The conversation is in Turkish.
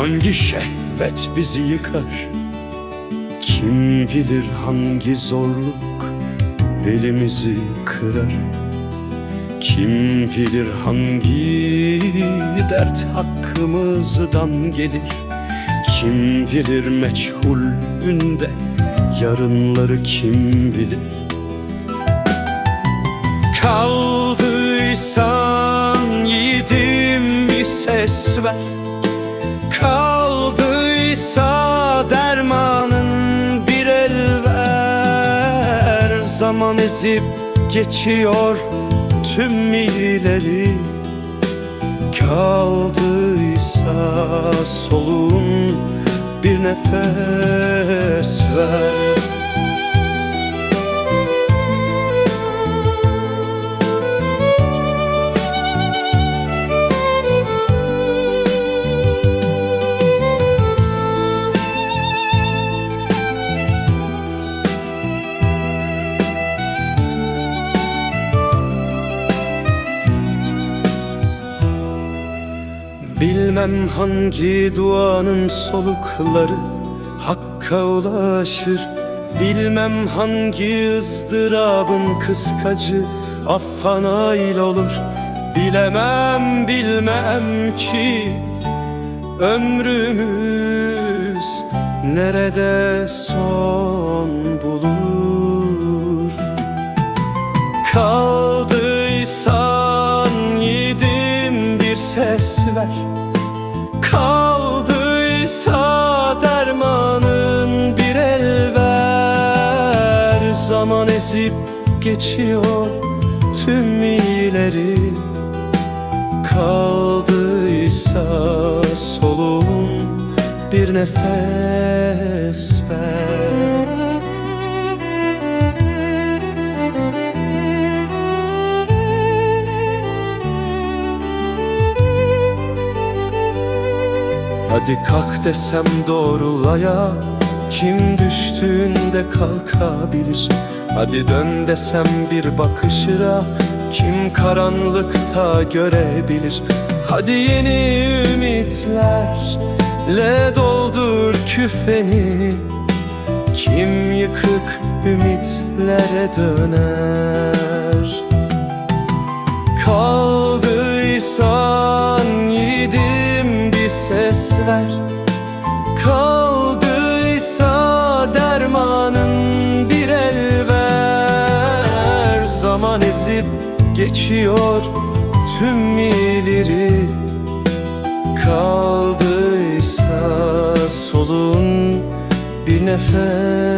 Hangi şehvet bizi yıkar? Kim bilir hangi zorluk Belimizi kırar? Kim bilir hangi dert hakkımızdan gelir? Kim bilir meçhulünde Yarınları kim bilir? Kaldıysan yiğidim bir ses ver Kaldıysa dermanın bir el ver. Zaman ezip geçiyor tüm ileri. Kaldıysa soluğun bir nefes ver Bilmem hangi duanın solukları Hakka ulaşır. Bilmem hangi ızdırabın kıskacı Affa nail olur. Bilemem bilmem ki Ömrümüz nerede son ses ver. Kaldıysa dermanın bir el ver. Zaman ezip geçiyor tüm iyileri. Kaldıysa soluğun bir nefes Hadi kalk desem doğrulaya Kim düştüğünde kalkabilir? Hadi dön desem bir bakışıra Kim karanlıkta görebilir? Hadi yeni ümitlerle doldur küfeni Kim yıkık ümitlere döner Kaldıysa dermanın bir el ver. Zaman ezip geçiyor tüm ileri. Kaldıysa solun bir nefes